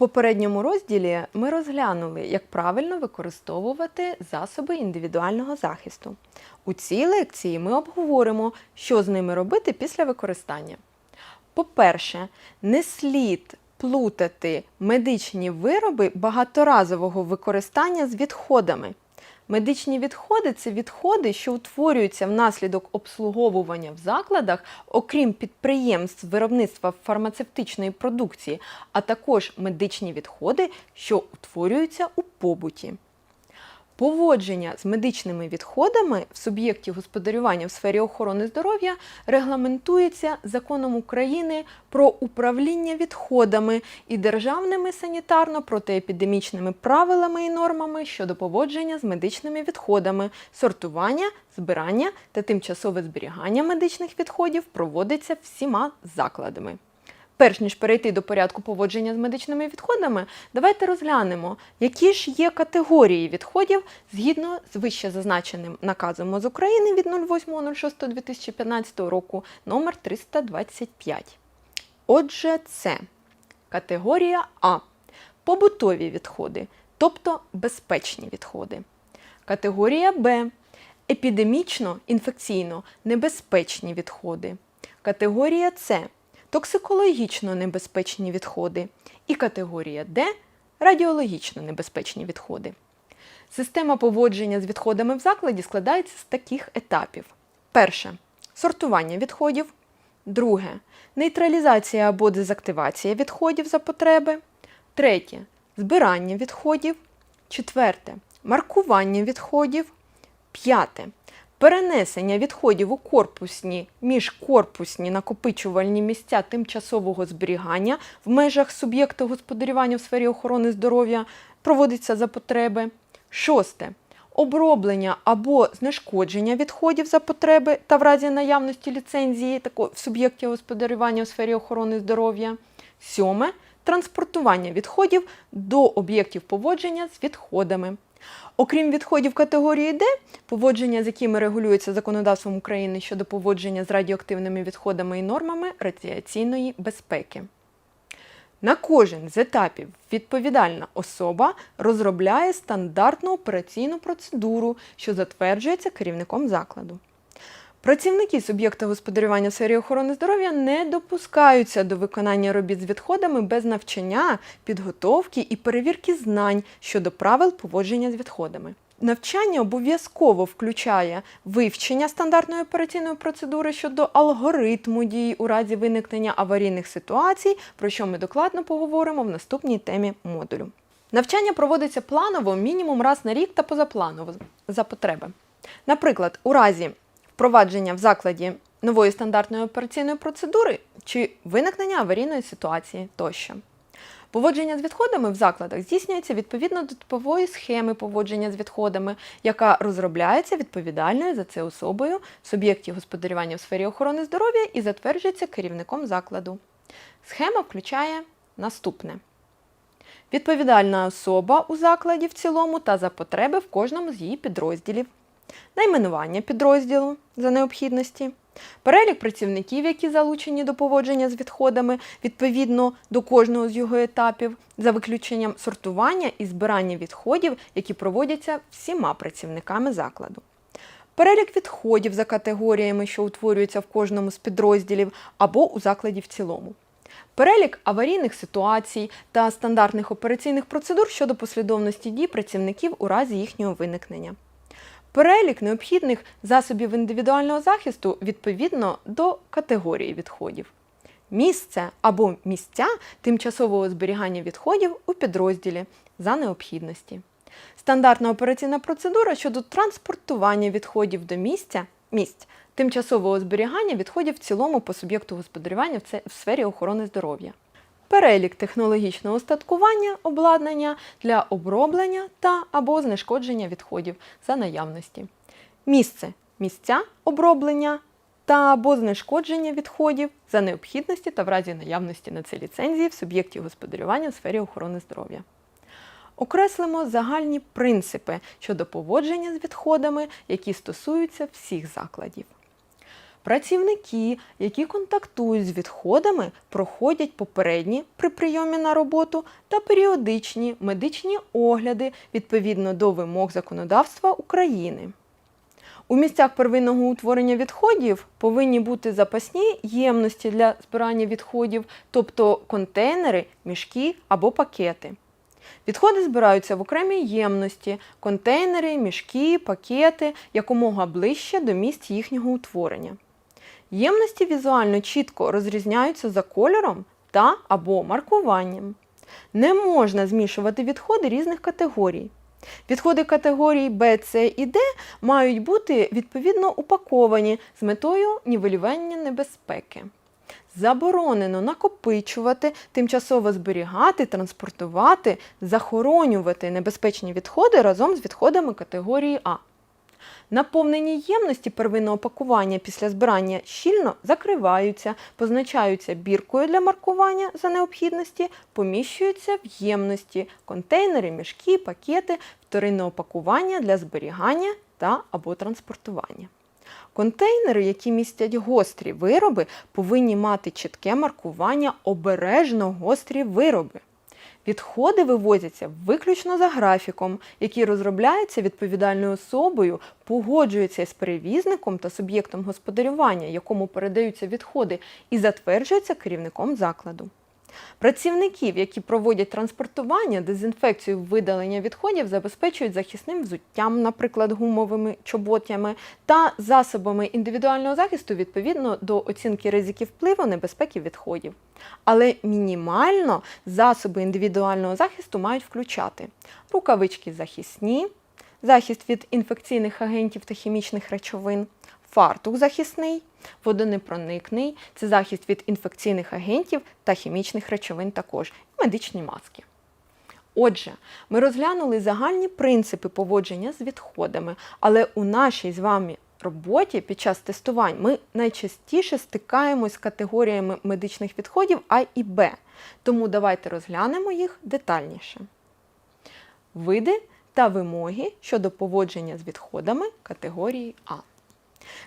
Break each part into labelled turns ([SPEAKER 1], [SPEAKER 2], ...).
[SPEAKER 1] попередньому розділі ми розглянули, як правильно використовувати засоби індивідуального захисту. У цій лекції ми обговоримо, що з ними робити після використання. По-перше, не слід плутати медичні вироби багаторазового використання з відходами. Медичні відходи це відходи, що утворюються внаслідок обслуговування в закладах, окрім підприємств виробництва фармацевтичної продукції, а також медичні відходи, що утворюються у побуті. Поводження з медичними відходами в суб'єкті господарювання в сфері охорони здоров'я регламентується законом України про управління відходами і державними санітарно-протиепідемічними правилами і нормами щодо поводження з медичними відходами, сортування, збирання та тимчасове зберігання медичних відходів проводиться всіма закладами. Перш ніж перейти до порядку поводження з медичними відходами, давайте розглянемо, які ж є категорії відходів згідно з вище зазначеним наказом МОЗ України від 08.06.2015 року номер 325. Отже, це категорія А. Побутові відходи, тобто безпечні відходи. Категорія Б. Епідемічно-інфекційно небезпечні відходи. Категорія С токсикологічно небезпечні відходи і категорія Д радіологічно небезпечні відходи. Система поводження з відходами в закладі складається з таких етапів: перше сортування відходів, друге нейтралізація або дезактивація відходів за потреби, третє збирання відходів, четверте маркування відходів, п'яте перенесення відходів у корпусні, міжкорпусні накопичувальні місця тимчасового зберігання в межах суб'єкта господарювання в сфері охорони здоров'я проводиться за потреби. Шосте. Оброблення або знешкодження відходів за потреби та в разі наявності ліцензії тако- в суб'єкті господарювання у сфері охорони здоров'я. Сьоме транспортування відходів до об'єктів поводження з відходами. Окрім відходів категорії Д, поводження з якими регулюється законодавством України щодо поводження з радіоактивними відходами і нормами радіаційної безпеки. На кожен з етапів відповідальна особа розробляє стандартну операційну процедуру, що затверджується керівником закладу. Працівники суб'єкта господарювання в сфері охорони здоров'я не допускаються до виконання робіт з відходами без навчання, підготовки і перевірки знань щодо правил поводження з відходами. Навчання обов'язково включає вивчення стандартної операційної процедури щодо алгоритму дій у разі виникнення аварійних ситуацій, про що ми докладно поговоримо в наступній темі модулю. Навчання проводиться планово мінімум раз на рік та позапланово за потреби. Наприклад, у разі впровадження в закладі нової стандартної операційної процедури чи виникнення аварійної ситуації тощо. Поводження з відходами в закладах здійснюється відповідно до типової схеми поводження з відходами, яка розробляється відповідальною за це особою в суб'єкті господарювання в сфері охорони здоров'я і затверджується керівником закладу. Схема включає наступне: відповідальна особа у закладі в цілому та за потреби в кожному з її підрозділів, найменування підрозділу за необхідності, перелік працівників, які залучені до поводження з відходами відповідно до кожного з його етапів, за виключенням сортування і збирання відходів, які проводяться всіма працівниками закладу. Перелік відходів за категоріями, що утворюються в кожному з підрозділів або у закладі в цілому. Перелік аварійних ситуацій та стандартних операційних процедур щодо послідовності дій працівників у разі їхнього виникнення. Перелік необхідних засобів індивідуального захисту відповідно до категорії відходів. Місце або місця тимчасового зберігання відходів у підрозділі за необхідності. Стандартна операційна процедура щодо транспортування відходів до місця місць тимчасового зберігання відходів в цілому по суб'єкту господарювання в сфері охорони здоров'я. Перелік технологічного устаткування обладнання для оброблення та або знешкодження відходів за наявності. Місце місця оброблення та або знешкодження відходів за необхідності та в разі наявності на це ліцензії в суб'єкті господарювання в сфері охорони здоров'я. Окреслимо загальні принципи щодо поводження з відходами, які стосуються всіх закладів. Працівники, які контактують з відходами, проходять попередні при прийомі на роботу та періодичні медичні огляди відповідно до вимог законодавства України. У місцях первинного утворення відходів повинні бути запасні ємності для збирання відходів, тобто контейнери, мішки або пакети. Відходи збираються в окремій ємності, контейнери, мішки, пакети якомога ближче до місць їхнього утворення. Ємності візуально чітко розрізняються за кольором та або маркуванням. Не можна змішувати відходи різних категорій. Відходи категорій Б, С і Д мають бути відповідно упаковані з метою нівелювання небезпеки. Заборонено накопичувати, тимчасово зберігати, транспортувати, захоронювати небезпечні відходи разом з відходами категорії А. Наповнені ємності первинного пакування після збирання щільно закриваються, позначаються біркою для маркування за необхідності, поміщуються в ємності, контейнери, мішки, пакети вторинного пакування для зберігання та або транспортування. Контейнери, які містять гострі вироби, повинні мати чітке маркування обережно гострі вироби. Відходи вивозяться виключно за графіком, який розробляється відповідальною особою, погоджується з перевізником та суб'єктом господарювання, якому передаються відходи, і затверджується керівником закладу. Працівників, які проводять транспортування, дезінфекцію видалення відходів, забезпечують захисним взуттям, наприклад, гумовими чоботями, та засобами індивідуального захисту відповідно до оцінки ризиків впливу небезпеки відходів. Але мінімально засоби індивідуального захисту мають включати рукавички захисні, захист від інфекційних агентів та хімічних речовин, фартух захисний, водонепроникний це захист від інфекційних агентів та хімічних речовин також, і медичні маски. Отже, ми розглянули загальні принципи поводження з відходами, але у нашій з вами роботі під час тестувань ми найчастіше стикаємось з категоріями медичних відходів А і Б. Тому давайте розглянемо їх детальніше. Види та вимоги щодо поводження з відходами категорії А.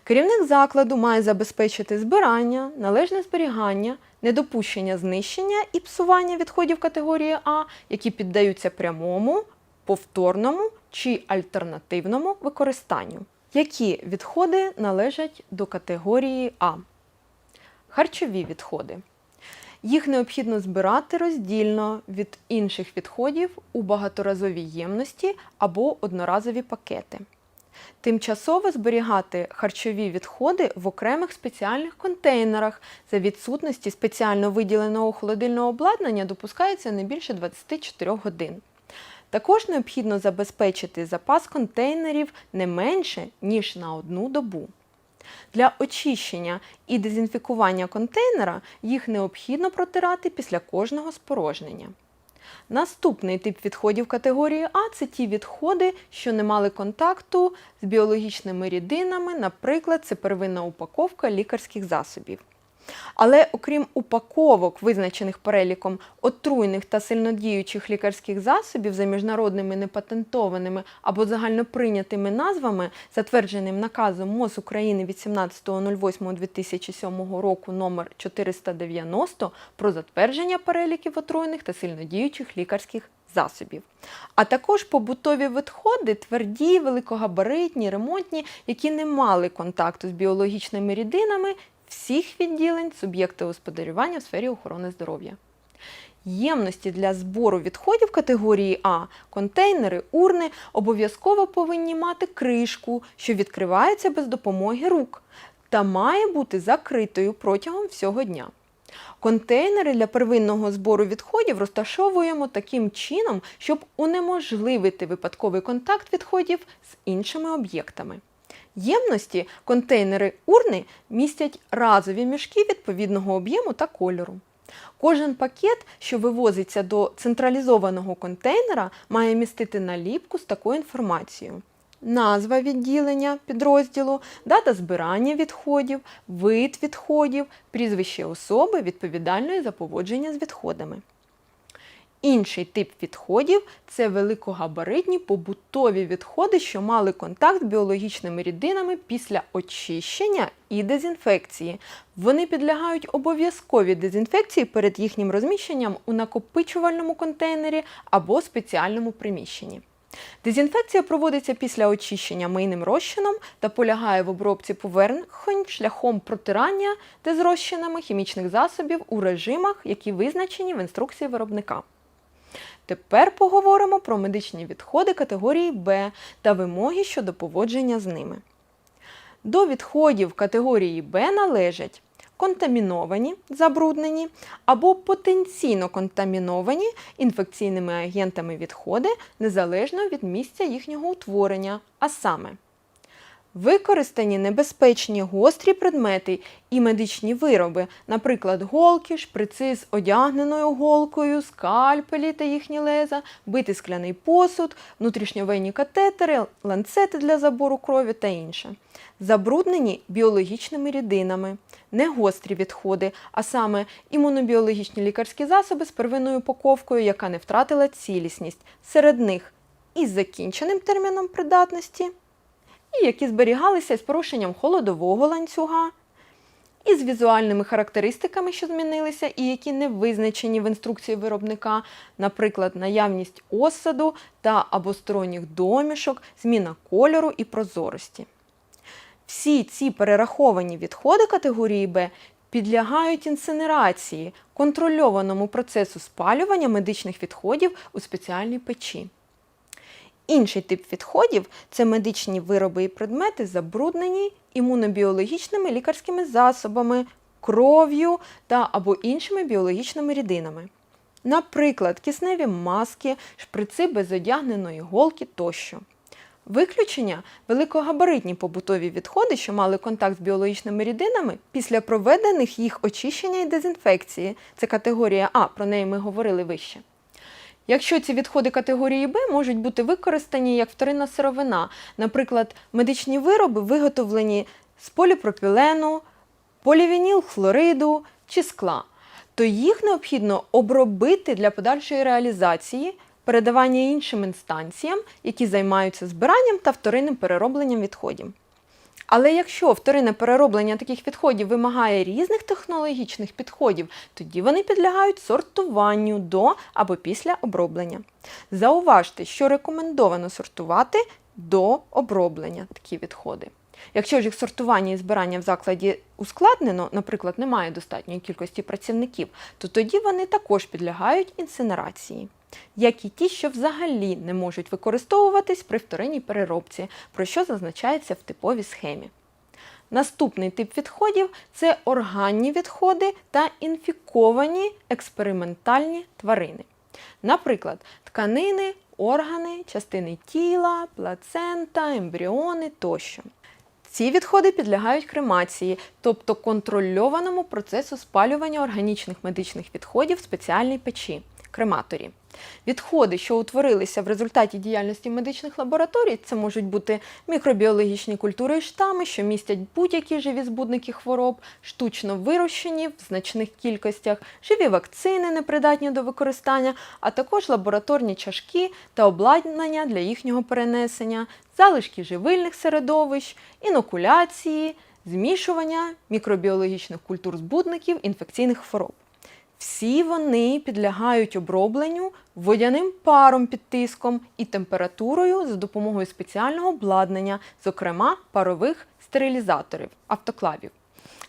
[SPEAKER 1] Керівник закладу має забезпечити збирання, належне зберігання, недопущення знищення і псування відходів категорії А, які піддаються прямому, повторному чи альтернативному використанню. Які відходи належать до категорії А? Харчові відходи. Їх необхідно збирати роздільно від інших відходів у багаторазовій ємності або одноразові пакети. Тимчасово зберігати харчові відходи в окремих спеціальних контейнерах за відсутності спеціально виділеного холодильного обладнання допускається не більше 24 годин. Також необхідно забезпечити запас контейнерів не менше, ніж на одну добу. Для очищення і дезінфікування контейнера їх необхідно протирати після кожного спорожнення. Наступний тип відходів категорії А це ті відходи, що не мали контакту з біологічними рідинами, наприклад, це первинна упаковка лікарських засобів. Але окрім упаковок, визначених переліком отруйних та сильнодіючих лікарських засобів за міжнародними непатентованими або загальноприйнятими назвами, затвердженим наказом МОЗ України від 17.08.2007 року номер 490 про затвердження переліків отруйних та сильнодіючих лікарських засобів, а також побутові відходи, тверді, великогабаритні, ремонтні, які не мали контакту з біологічними рідинами всіх відділень суб'єкти господарювання в сфері охорони здоров'я. Ємності для збору відходів категорії А, контейнери, урни обов'язково повинні мати кришку, що відкривається без допомоги рук, та має бути закритою протягом всього дня. Контейнери для первинного збору відходів розташовуємо таким чином, щоб унеможливити випадковий контакт відходів з іншими об'єктами. Ємності, контейнери урни містять разові мішки відповідного об'єму та кольору. Кожен пакет, що вивозиться до централізованого контейнера, має містити наліпку з такою інформацією. Назва відділення підрозділу, дата збирання відходів, вид відходів, прізвище особи, відповідальної за поводження з відходами. Інший тип відходів це великогабаритні побутові відходи, що мали контакт з біологічними рідинами після очищення і дезінфекції. Вони підлягають обов'язковій дезінфекції перед їхнім розміщенням у накопичувальному контейнері або спеціальному приміщенні. Дезінфекція проводиться після очищення мийним розчином та полягає в обробці поверхонь шляхом протирання де з хімічних засобів у режимах, які визначені в інструкції виробника. Тепер поговоримо про медичні відходи категорії Б та вимоги щодо поводження з ними. До відходів категорії Б належать контаміновані, забруднені або потенційно контаміновані інфекційними агентами відходи незалежно від місця їхнього утворення, а саме Використані небезпечні гострі предмети і медичні вироби, наприклад, голки, шприци з одягненою голкою, скальпелі та їхні леза, битий скляний посуд, внутрішньовенні катетери, ланцети для забору крові та інше. Забруднені біологічними рідинами, негострі відходи, а саме імунобіологічні лікарські засоби з первинною упаковкою, яка не втратила цілісність, серед них із закінченим терміном придатності і які зберігалися з порушенням холодового ланцюга, і з візуальними характеристиками, що змінилися, і які не визначені в інструкції виробника, наприклад, наявність осаду та або сторонніх домішок, зміна кольору і прозорості. Всі ці перераховані відходи категорії Б підлягають інсинерації, контрольованому процесу спалювання медичних відходів у спеціальній печі. Інший тип відходів це медичні вироби і предмети, забруднені імунобіологічними лікарськими засобами, кров'ю та або іншими біологічними рідинами. Наприклад, кисневі маски, шприци без одягненої голки тощо. Виключення великогабаритні побутові відходи, що мали контакт з біологічними рідинами після проведених їх очищення і дезінфекції. Це категорія А, про неї ми говорили вище. Якщо ці відходи категорії Б можуть бути використані як вторинна сировина, наприклад, медичні вироби виготовлені з поліпропілену, полівінілхлориду чи скла, то їх необхідно обробити для подальшої реалізації, передавання іншим інстанціям, які займаються збиранням та вторинним переробленням відходів. Але якщо вторинне перероблення таких відходів вимагає різних технологічних підходів, тоді вони підлягають сортуванню до або після оброблення. Зауважте, що рекомендовано сортувати до оброблення такі відходи. Якщо ж їх сортування і збирання в закладі ускладнено, наприклад, немає достатньої кількості працівників, то тоді вони також підлягають інсинерації як і ті, що взагалі не можуть використовуватись при вторинній переробці, про що зазначається в типовій схемі. Наступний тип відходів це органні відходи та інфіковані експериментальні тварини. Наприклад, тканини, органи, частини тіла, плацента, ембріони тощо. Ці відходи підлягають кремації, тобто контрольованому процесу спалювання органічних медичних відходів в спеціальній печі крематорі. Відходи, що утворилися в результаті діяльності медичних лабораторій, це можуть бути мікробіологічні культури і штами, що містять будь-які живі збудники хвороб, штучно вирощені в значних кількостях, живі вакцини, непридатні до використання, а також лабораторні чашки та обладнання для їхнього перенесення, залишки живильних середовищ, інокуляції, змішування мікробіологічних культур збудників інфекційних хвороб. Всі вони підлягають обробленню водяним паром під тиском і температурою за допомогою спеціального обладнання, зокрема парових стерилізаторів, автоклавів.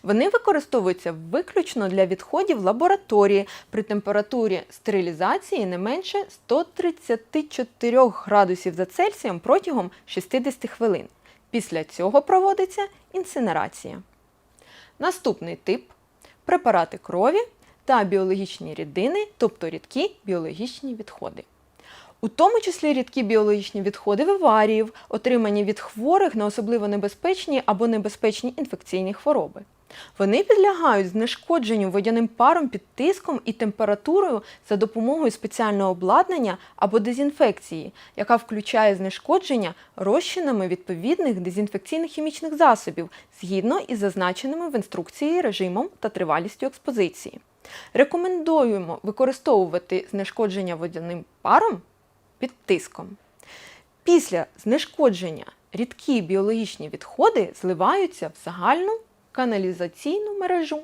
[SPEAKER 1] Вони використовуються виключно для відходів лабораторії при температурі стерилізації не менше 134 градусів за Цельсієм протягом 60 хвилин. Після цього проводиться інсинерація. Наступний тип препарати крові та біологічні рідини, тобто рідкі біологічні відходи. У тому числі рідкі біологічні відходи виварів, отримані від хворих на особливо небезпечні або небезпечні інфекційні хвороби. Вони підлягають знешкодженню водяним паром під тиском і температурою за допомогою спеціального обладнання або дезінфекції, яка включає знешкодження розчинами відповідних дезінфекційних хімічних засобів згідно із зазначеними в інструкції режимом та тривалістю експозиції. Рекомендуємо використовувати знешкодження водяним паром під тиском. Після знешкодження рідкі біологічні відходи зливаються в загальну каналізаційну мережу.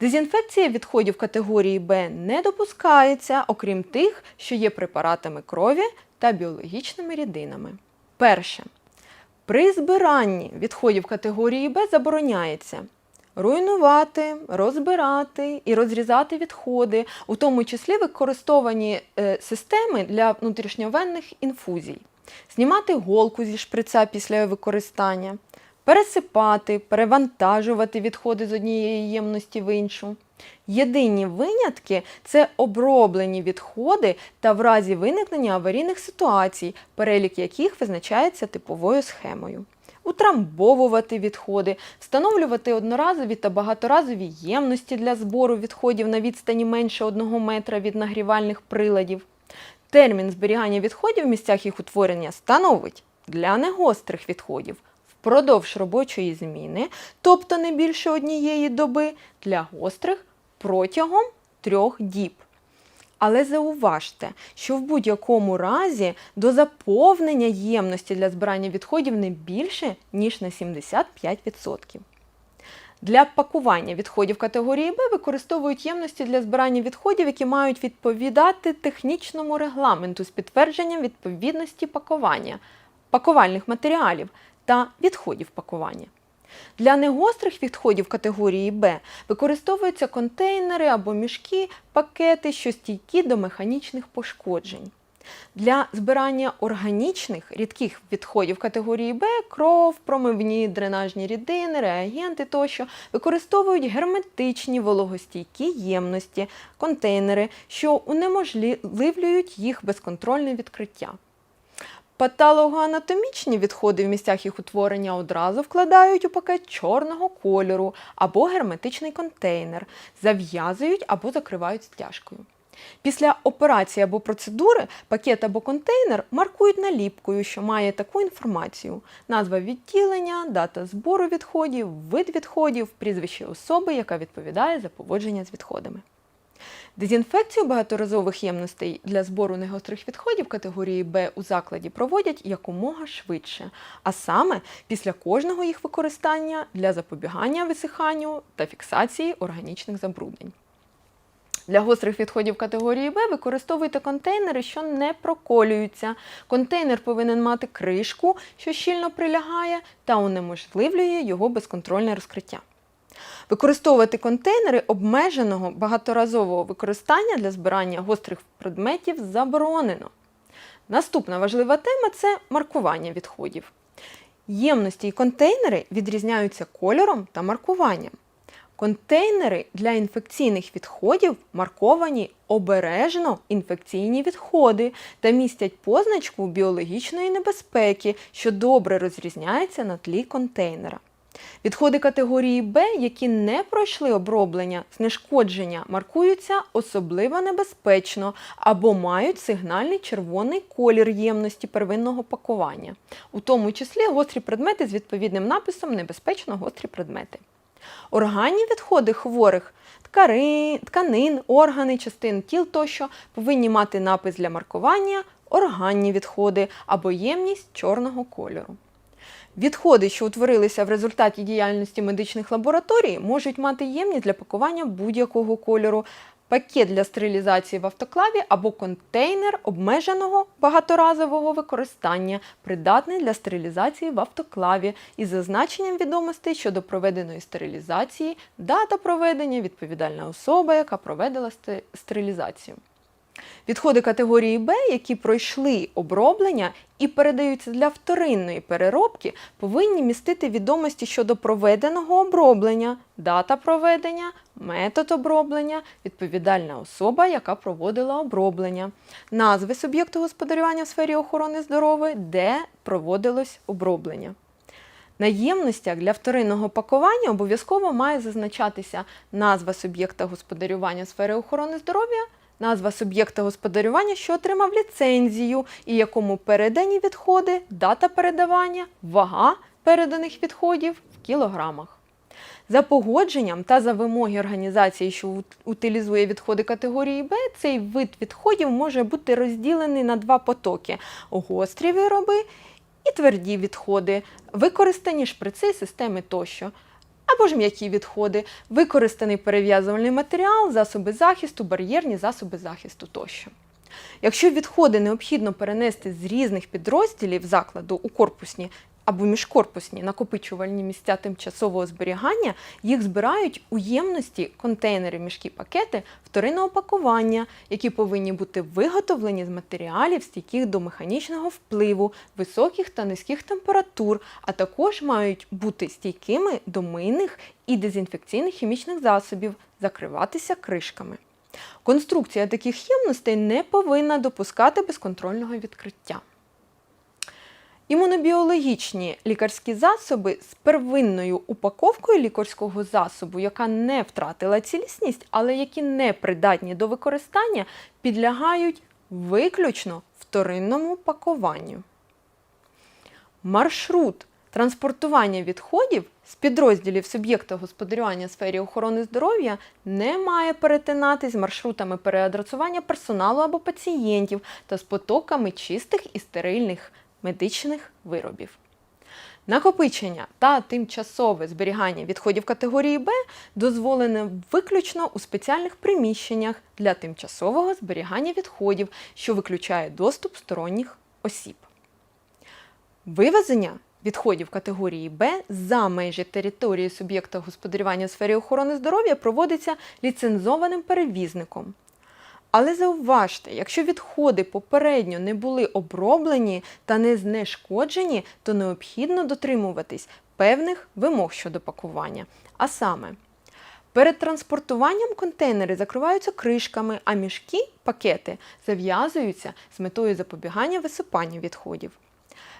[SPEAKER 1] Дезінфекція відходів категорії Б не допускається, окрім тих, що є препаратами крові та біологічними рідинами. Перше. При збиранні відходів категорії Б забороняється руйнувати, розбирати і розрізати відходи, у тому числі використовані е, системи для внутрішньовенних інфузій, знімати голку зі шприца після використання, пересипати, перевантажувати відходи з однієї ємності в іншу. Єдині винятки це оброблені відходи та в разі виникнення аварійних ситуацій, перелік яких визначається типовою схемою. Утрамбовувати відходи, встановлювати одноразові та багаторазові ємності для збору відходів на відстані менше 1 метра від нагрівальних приладів. Термін зберігання відходів в місцях їх утворення становить для негострих відходів впродовж робочої зміни, тобто не більше однієї доби, для гострих протягом трьох діб. Але зауважте, що в будь-якому разі до заповнення ємності для збирання відходів не більше, ніж на 75%. Для пакування відходів категорії Б використовують ємності для збирання відходів, які мають відповідати технічному регламенту з підтвердженням відповідності пакування, пакувальних матеріалів та відходів пакування. Для негострих відходів категорії Б використовуються контейнери або мішки, пакети, що стійкі до механічних пошкоджень. Для збирання органічних рідких відходів категорії Б кров, промивні дренажні рідини, реагенти тощо використовують герметичні вологостійкі ємності, контейнери, що унеможливлюють їх безконтрольне відкриття. Патологоанатомічні відходи в місцях їх утворення одразу вкладають у пакет чорного кольору або герметичний контейнер, зав'язують або закривають стяжкою. Після операції або процедури пакет або контейнер маркують наліпкою, що має таку інформацію: назва відділення, дата збору відходів, вид відходів, прізвище особи, яка відповідає за поводження з відходами. Дезінфекцію багаторазових ємностей для збору негострих відходів категорії Б у закладі проводять якомога швидше, а саме після кожного їх використання для запобігання висиханню та фіксації органічних забруднень. Для гострих відходів категорії Б використовуйте контейнери, що не проколюються. Контейнер повинен мати кришку, що щільно прилягає, та унеможливлює його безконтрольне розкриття. Використовувати контейнери обмеженого багаторазового використання для збирання гострих предметів заборонено. Наступна важлива тема це маркування відходів. Ємності і контейнери відрізняються кольором та маркуванням. Контейнери для інфекційних відходів марковані обережно інфекційні відходи та містять позначку біологічної небезпеки, що добре розрізняється на тлі контейнера. Відходи категорії Б, які не пройшли оброблення, знешкодження, маркуються особливо небезпечно або мають сигнальний червоний колір ємності первинного пакування, у тому числі гострі предмети з відповідним написом Небезпечно гострі предмети. Органні відходи хворих ткари, тканин, органи, частин тіл тощо повинні мати напис для маркування органні відходи або ємність чорного кольору. Відходи, що утворилися в результаті діяльності медичних лабораторій, можуть мати ємність для пакування будь-якого кольору, пакет для стерилізації в автоклаві або контейнер обмеженого багаторазового використання, придатний для стерилізації в автоклаві із зазначенням відомостей щодо проведеної стерилізації, дата проведення, відповідальна особа, яка проведила стерилізацію. Відходи категорії Б, які пройшли оброблення і передаються для вторинної переробки, повинні містити відомості щодо проведеного оброблення, дата проведення, метод оброблення, відповідальна особа, яка проводила оброблення, назви суб'єкту господарювання в сфері охорони здоров'я, де проводилось оброблення. На ємностях для вторинного пакування обов'язково має зазначатися назва суб'єкта господарювання сфери охорони здоров'я назва суб'єкта господарювання, що отримав ліцензію, і якому передані відходи, дата передавання, вага переданих відходів в кілограмах. За погодженням та за вимоги організації, що утилізує відходи категорії Б, цей вид відходів може бути розділений на два потоки: гострі вироби і тверді відходи, використані шприци, системи тощо. Або ж м'які відходи, використаний перев'язувальний матеріал, засоби захисту, бар'єрні засоби захисту тощо. Якщо відходи необхідно перенести з різних підрозділів закладу у корпусні або міжкорпусні накопичувальні місця тимчасового зберігання, їх збирають у ємності контейнери, мішки, пакети вторинного пакування, які повинні бути виготовлені з матеріалів, стійких до механічного впливу, високих та низьких температур, а також мають бути стійкими до мийних і дезінфекційних хімічних засобів, закриватися кришками. Конструкція таких ємностей не повинна допускати безконтрольного відкриття. Імунобіологічні лікарські засоби з первинною упаковкою лікарського засобу, яка не втратила цілісність, але які не придатні до використання, підлягають виключно вторинному пакуванню. Маршрут транспортування відходів з підрозділів суб'єкта господарювання в сфері охорони здоров'я не має перетинатись з маршрутами переадресування персоналу або пацієнтів та з потоками чистих і стерильних медичних виробів. Накопичення та тимчасове зберігання відходів категорії Б дозволене виключно у спеціальних приміщеннях для тимчасового зберігання відходів, що виключає доступ сторонніх осіб. Вивезення відходів категорії Б за межі території суб'єкта господарювання в сфері охорони здоров'я проводиться ліцензованим перевізником. Але зауважте, якщо відходи попередньо не були оброблені та не знешкоджені, то необхідно дотримуватись певних вимог щодо пакування. А саме, перед транспортуванням контейнери закриваються кришками, а мішки, пакети зав'язуються з метою запобігання висипанню відходів.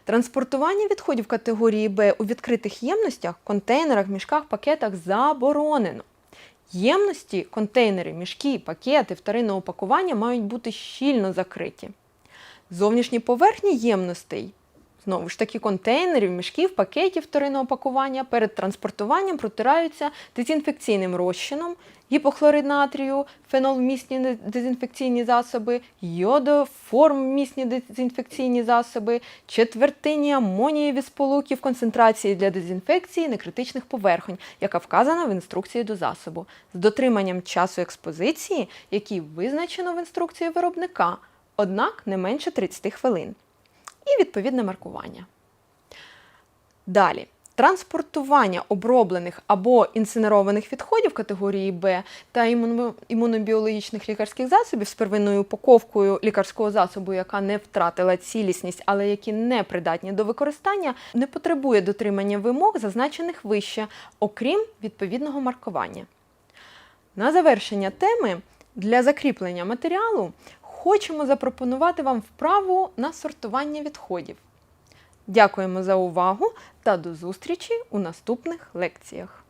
[SPEAKER 1] Транспортування відходів категорії Б у відкритих ємностях, контейнерах, мішках, пакетах заборонено. Ємності, контейнери, мішки, пакети вторинного пакування мають бути щільно закриті. Зовнішні поверхні ємностей, знову ж таки, контейнерів, мішків, пакетів вторинного пакування перед транспортуванням протираються дезінфекційним розчином, гіпохлорид натрію, фенолвмісні дезінфекційні засоби, йодоформмісні дезінфекційні засоби, четвертині амонієві сполуки в концентрації для дезінфекції некритичних поверхонь, яка вказана в інструкції до засобу, з дотриманням часу експозиції, який визначено в інструкції виробника, однак не менше 30 хвилин. І відповідне маркування. Далі. Транспортування оброблених або інсинерованих відходів категорії Б та імунобіологічних лікарських засобів з первинною упаковкою лікарського засобу, яка не втратила цілісність, але які не придатні до використання, не потребує дотримання вимог, зазначених вище, окрім відповідного маркування. На завершення теми для закріплення матеріалу хочемо запропонувати вам вправу на сортування відходів. Дякуємо за увагу та до зустрічі у наступних лекціях.